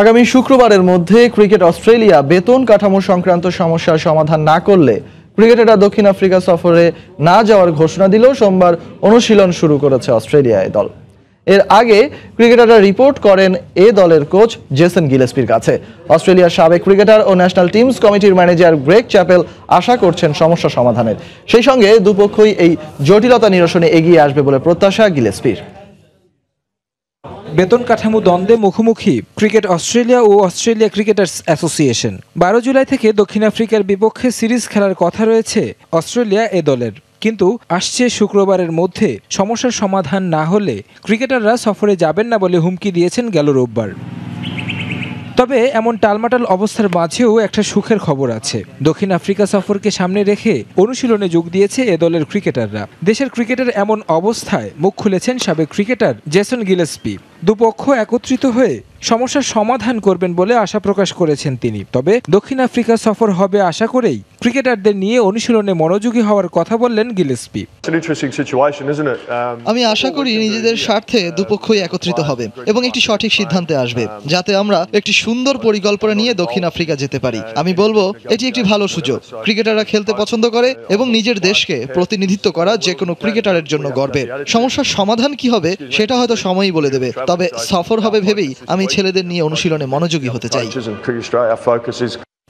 আগামী শুক্রবারের মধ্যে ক্রিকেট অস্ট্রেলিয়া বেতন কাঠামো সংক্রান্ত সমস্যার সমাধান না করলে ক্রিকেটাররা দক্ষিণ আফ্রিকা সফরে না যাওয়ার ঘোষণা দিল সোমবার অনুশীলন শুরু করেছে অস্ট্রেলিয়া দল। এর আগে ক্রিকেটাররা রিপোর্ট করেন এ দলের কোচ জেসন গিলেসপির কাছে। অস্ট্রেলিয়ার সাবেক ক্রিকেটার ও ন্যাশনাল টিমস কমিটির ম্যানেজার গ্রেগ চ্যাপেল আশা করছেন সমস্যা সমাধানের। সেই সঙ্গে দুপক্ষই এই জটিলতা নিরসনে এগিয়ে আসবে বলে প্রত্যাশা গিলেসপির। বেতন কাঠামো দ্বন্দ্বে মুখোমুখি ক্রিকেট অস্ট্রেলিয়া ও অস্ট্রেলিয়া ক্রিকেটার্স অ্যাসোসিয়েশন। বারো জুলাই থেকে দক্ষিণ আফ্রিকার বিপক্ষে সিরিজ খেলার কথা রয়েছে অস্ট্রেলিয়া এ দলের। কিন্তু আসছে শুক্রবারের মধ্যে সমস্যার সমাধান না হলে ক্রিকেটাররা সফরে যাবেন না বলে হুমকি দিয়েছেন গেল রোববার। তবে এমন টালমাটাল অবস্থার মাঝেও একটা সুখের খবর আছে। দক্ষিণ আফ্রিকা সফরকে সামনে রেখে অনুশীলনে যোগ দিয়েছে এ দলের ক্রিকেটাররা। দেশের ক্রিকেটের এমন অবস্থায় মুখ খুলেছেন সাবেক ক্রিকেটার জেসন গিলেসপি। দুপক্ষ একত্রিত হয়ে সমস্যার সমাধান করবেন বলে আশা প্রকাশ করেছেন তিনি। তবে দক্ষিণ আফ্রিকা সফর হবে আশা করেই ক্রিকেটারদের নিয়ে অনুশীলনে মনোযোগী হওয়ার কথা বললেন গিলেসপি? Um, আমি আশা করি নিজেদের স্বার্থে দুপক্ষই একত্রিত হবে এবং একটি সঠিক সিদ্ধান্তে আসবে যাতে আমরা একটি সুন্দর পরিকল্পনা নিয়ে দক্ষিণ আফ্রিকা যেতে পারি। আমি বলব এটি একটি ভালো সুযোগ। ক্রিকেটাররা খেলতে পছন্দ করে এবং নিজের দেশকে প্রতিনিধিত্ব করা যে কোনো ক্রিকেটারের জন্য গর্বের। সমস্যার সমাধান কি হবে সেটা হয়তো সময়ই বলে দেবে। তবে সফর হবে ভেবেই আমি ছেলেদের নিয়ে অনুশীলনে মনোযোগী হতে চাই।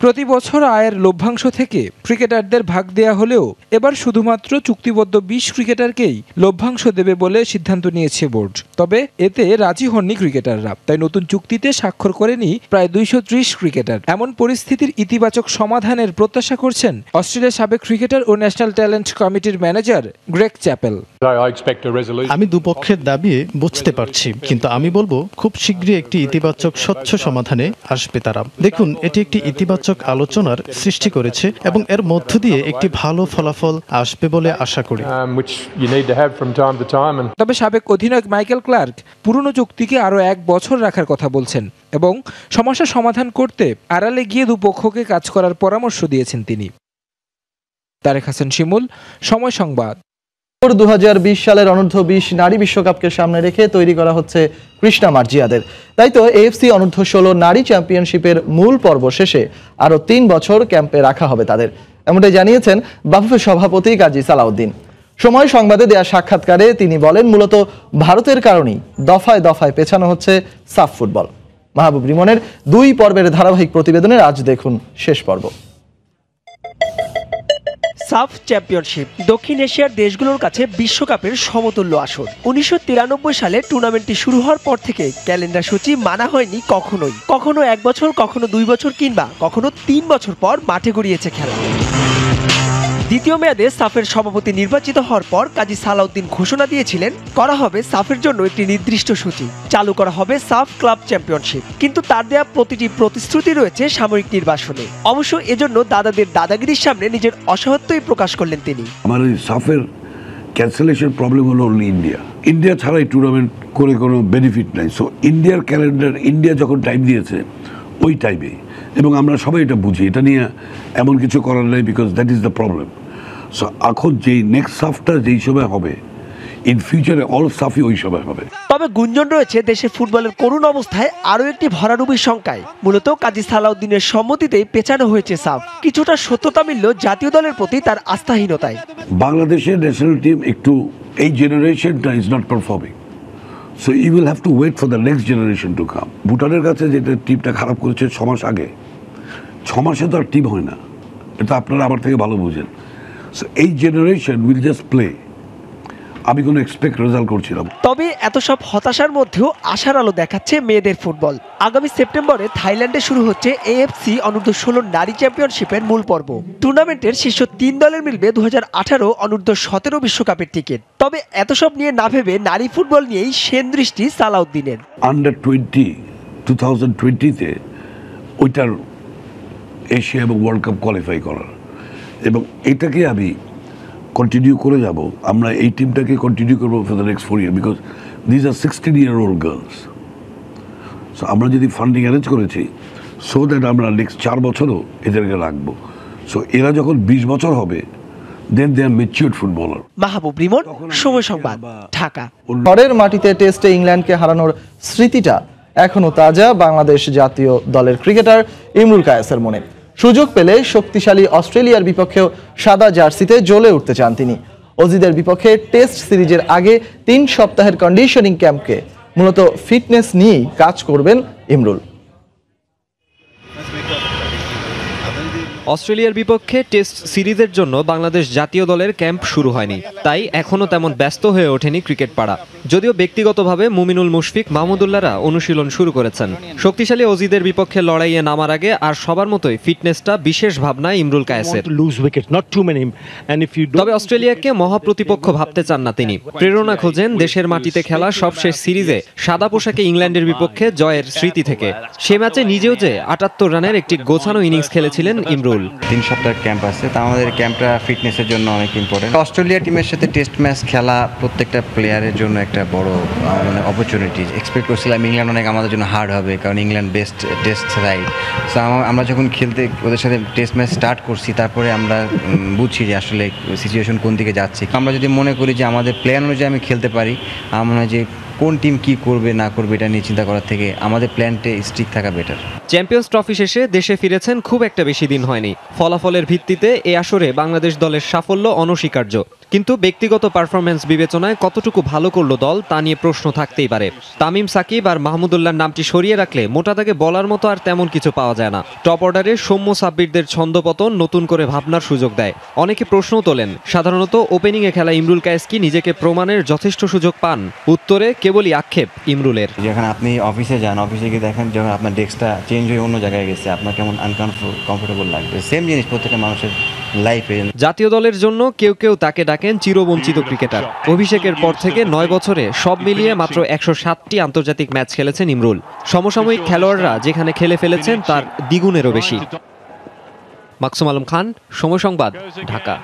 প্রতি বছর আয়ের লভ্যাংশ থেকে ক্রিকেটারদের ভাগ দেয়া হলেও এবার শুধুমাত্র চুক্তিবদ্ধ বিশ ক্রিকেটারকেই লভ্যাংশ দেবে বলে সিদ্ধান্ত নিয়েছে বোর্ড। তবে এতে রাজি হননি ক্রিকেটাররা তাই নতুন চুক্তিতে স্বাক্ষর করেনি প্রায় দুইশো ত্রিশ ক্রিকেটার। এমন পরিস্থিতির ইতিবাচক সমাধানের প্রত্যাশা করছেন অস্ট্রেলিয়ার সাবেক ক্রিকেটার ও ন্যাশনাল ট্যালেন্ট কমিটির ম্যানেজার গ্রেগ চ্যাপেল। আমি দুপক্ষের দাবি বুঝতে পারছি কিন্তু আমি বলব খুব শীঘ্রই একটি ইতিবাচক স্বচ্ছ সমাধানে আসবে তারা। দেখুন এটি একটি ইতিবাচক আলোচনার সৃষ্টি করেছে এবং এর মধ্য দিয়ে একটি ভালো ফলাফল আসবে বলে আশা করি। Um, তবে সাবেক অধিনায়ক মাইকেল ক্লার্ক পুরনো চুক্তিকে আরও এক বছর রাখার কথা বলছেন এবং সমস্যা সমাধান করতে আড়ালে গিয়ে দুপক্ষকে কাজ করার পরামর্শ দিয়েছেন তিনি। তারেক হাসান শিমুল সময় সংবাদ। দু সালের অনূর্ধ্ব বিশ নারী বিশ্বকাপকে সামনে রেখে তৈরি করা হচ্ছে কৃষ্ণা মার্জিয়াদের। তাই তো এএফসি অনূর্ধ্ব ষোলো নারী চ্যাম্পিয়নশিপের মূল পর্ব শেষে আরও তিন বছর ক্যাম্পে রাখা হবে তাদের। এমনটাই জানিয়েছেন বাফুফের সভাপতি কাজী সালাউদ্দিন। সময় সংবাদে দেয়া সাক্ষাৎকারে তিনি বলেন, মূলত ভারতের কারণেই দফায় দফায় পেছানো হচ্ছে সাফ ফুটবল। মাহবুব রিমনের দুই পর্বের ধারাবাহিক প্রতিবেদনের আজ দেখুন শেষ পর্ব। সাফ চ্যাম্পিয়নশিপ। দক্ষিণ এশিয়ার দেশগুলোর কাছে বিশ্বকাপের সমতুল্য আসর। উনিশশো তিরানব্বই সালে টুর্নামেন্টটি শুরু হওয়ার পর থেকে ক্যালেন্ডার সূচি মানা হয়নি কখনোই। কখনো এক বছর, কখনো দুই বছর কিংবা কখনো তিন বছর পর মাঠে গড়িয়েছে খেলা। দ্বিতীয় মেয়াদে সাফের সভাপতি নির্বাচিত হওয়ার পর কাজী সালাউদ্দিন ঘোষণা দিয়েছিলেন, করা হবে সাফের জন্য একটি নির্দিষ্ট সূচি। চালু করা হবে সাফ ক্লাব চ্যাম্পিয়নশিপ। কিন্তু তার দেয়া প্রতিটি প্রতিশ্রুতি রয়েছে সাময়িক নির্বাসনে। অবশ্য এজন্য দাদাদের দাদাগিরির সামনে নিজের অসহায়ত্বই প্রকাশ করলেন তিনি। আমার সাফের ক্যান্সেলেশন প্রবলেম হলো অনলি ইন্ডিয়া ইন্ডিয়া ছাড়া এই টুর্নামেন্ট করে কোনো বেনিফিট নাই। সো ইন্ডিয়ার ক্যালেন্ডার ইন্ডিয়া যখন টাইম দিয়েছে, ওই টাইমে এবং আমরা সবাই এটা বুঝি। এটা নিয়ে এমন কিছু করার নেই because that is the problem এখন যেই নেক্সট সাফটা যেই সময় হবে ইন ফিউচারে অল সাফই ওই সময় হবে। তবে গুঞ্জন রয়েছে দেশের ফুটবলের করুণ অবস্থায় আরও একটি ভরাডুবির শঙ্কায়। মূলত কাজী সালাউদ্দিনের সম্মতিতেই পেছানো হয়েছে সাফ। কিছুটা সত্যতা মিলল জাতীয় দলের প্রতি তার আস্থাহীনতায়। বাংলাদেশের ন্যাশনাল টিম একটু এই জেনারেশনটা is not performing so you will have to wait for the next generation to come ভুটানের কাছে যেটা টিমটা খারাপ করেছে ছ মাস আগে ছ মাসে তো আর টিম হয় না। এটা আপনারা আমার থেকে ভালো বুঝেন। সো এই জেনারেশন উইল জাস্ট প্লে আমি কোনো এক্সপেক্ট রেজাল্ট করছিলাম। তবে এত সব হতাশার মধ্যেও আশার আলো দেখাচ্ছে মেয়েদের ফুটবল। আগামী সেপ্টেম্বরে থাইল্যান্ডে শুরু হচ্ছে এএফসি অনূর্ধ্ব ষোলো নারী চ্যাম্পিয়নশিপের মূল পর্ব। টুর্নামেন্টের শীর্ষ তিন দলের মিলবে দু হাজার আঠারো অনূর্ধ্ব সতেরো বিশ্বকাপের টিকিট তবে এত সব নিয়ে না ভেবে নারী ফুটবল নিয়েই সেন দৃষ্টি সালাউদ্দিনের। আন্ডার টোয়েন্টি টু থাউজেন্ড টোয়েন্টিতে ওইটার এশিয়া এবং ওয়ার্ল্ড কাপ কোয়ালিফাই করার। এবং এটাকে আমি কন্টিনিউ করে যাব। আমরা এই টিমটাকে কন্টিনিউ করব for the next four year because these are sixteen year old girls so আমরা যদি ফান্ডিং অ্যারেঞ্জ করেছি সো দ্যাট আমরা নেক্সট চার বছরও এদেরকে রাখব। সো এরা যখন বিশ বছর হবে then they R মেচিউর্ড footballer Mahbub Rimon Somoy Sangbad Dhaka. ঘরের মাটিতে টেস্টে ইংল্যান্ডকে হারানোর স্মৃতিটা এখনও তাজা বাংলাদেশ জাতীয় দলের ক্রিকেটার ইমরুল কায়েসের মনে। সুযোগ পেলে শক্তিশালী অস্ট্রেলিয়ার বিপক্ষেও সাদা জার্সিতে জ্বলে উঠতে চান তিনি। অজিদের বিপক্ষে টেস্ট সিরিজের আগে তিন সপ্তাহের কন্ডিশনিং ক্যাম্পকে মূলত ফিটনেস নিয়েই কাজ করবেন ইমরুল। অস্ট্রেলিয়ার বিপক্ষে টেস্ট সিরিজের জন্য বাংলাদেশ জাতীয় দলের ক্যাম্প শুরু হয়নি। তাই এখনও তেমন ব্যস্ত হয়ে ওঠেনি ক্রিকেট পাড়া। যদিও ব্যক্তিগতভাবে মুমিনুল মুশফিক মাহমুদুল্লাহরা অনুশীলন শুরু করেছেন। শক্তিশালী অজিদের বিপক্ষে লড়াইয়ে নামার আগে আর সবার মতোই ফিটনেসটা বিশেষ ভাবনা ইমরুল কায়েসের। তবে অস্ট্রেলিয়াকে মহাপ্রতিপক্ষ ভাবতে চান না তিনি। প্রেরণা খোঁজেন দেশের মাটিতে খেলা সবশেষ সিরিজে সাদা পোশাকে ইংল্যান্ডের বিপক্ষে জয়ের স্মৃতি থেকে। সে ম্যাচে নিজেও যে আটাত্তর রানের একটি গোছানো ইনিংস খেলেছিলেন ইমরুল। তিন সপ্তাহের ক্যাম্প আছে। তা আমাদের ক্যাম্পটা ফিটনেসের জন্য অনেক ইম্পর্টেন্ট অস্ট্রেলিয়া টিমের সাথে টেস্ট ম্যাচ খেলা প্রত্যেকটা প্লেয়ারের জন্য একটা বড় মানে অপরচুনিটি এক্সপেক্ট করছিলাম ইংল্যান্ড অনেক আমাদের জন্য হার্ড হবে, কারণ England best test ride so আমরা যখন খেলতে, ওদের সাথে টেস্ট ম্যাচ স্টার্ট করছি, তারপরে আমরা বুঝছি যে আসলে সিচুয়েশন কোন দিকে যাচ্ছে। আমরা যদি মনে করি যে আমাদের প্ল্যান অনুযায়ী আমি খেলতে পারি, আমার মনে হয় যে কোন টিম কি করবে, না করবে, এটা নিয়ে চিন্তা করার থেকে আমাদের প্ল্যানটে স্ট্রিক থাকা বেটার চ্যাম্পিয়ন্স ট্রফি শেষে দেশে ফিরেছেন খুব একটা বেশি দিন হয়নি। ফলাফলের ভিত্তিতে এ আসরে বাংলাদেশ দলের সাফল্য অনস্বীকার্য। কিন্তু ব্যক্তিগত পারফরমেন্স বিবেচনায় কতটুকু ভালো করল দল, তা নিয়ে প্রশ্ন থাকতেই পারে। তামিম সাকিব আর মাহমুদুল্লাহর নামটি সরিয়ে রাখলে মোটা তাকে বলার মতো আর তেমন কিছু পাওয়া যায় না। টপ অর্ডারে সৌম্য সাব্বিরদের ছন্দপতন নতুন করে ভাবনার সুযোগ দেয়। অনেকে প্রশ্ন তোলেন, সাধারণত ওপেনিংয়ে খেলা ইমরুল কায়েস কি নিজেকে প্রমাণের যথেষ্ট সুযোগ পান। উত্তরে কেবলই আক্ষেপ ইমরুলের। যখন আপনি অফিসে যান অফিসে গিয়ে দেখেন যখন আপনার ডেস্কটা চেঞ্জ হয়ে অন্য জায়গায় গেছে, আপনার কেমন আনকমফোর্টেবল লাগবে? সেম জিনিস প্রত্যেকটা মানুষের লাইফে জাতীয় দলের জন্য কেউ কেউ তাকে ডাকেন চিরবঞ্চিত ক্রিকেটার। অভিষেকের পর থেকে নয় বছরে সব মিলিয়ে মাত্র একশো সাতটি আন্তর্জাতিক ম্যাচ খেলেছেন ইমরুল। সমসাময়িক খেলোয়াড়রা যেখানে খেলে ফেলেছেন তার দ্বিগুণেরও বেশি। মাকসুম আলম খান, সময় সংবাদ, ঢাকা।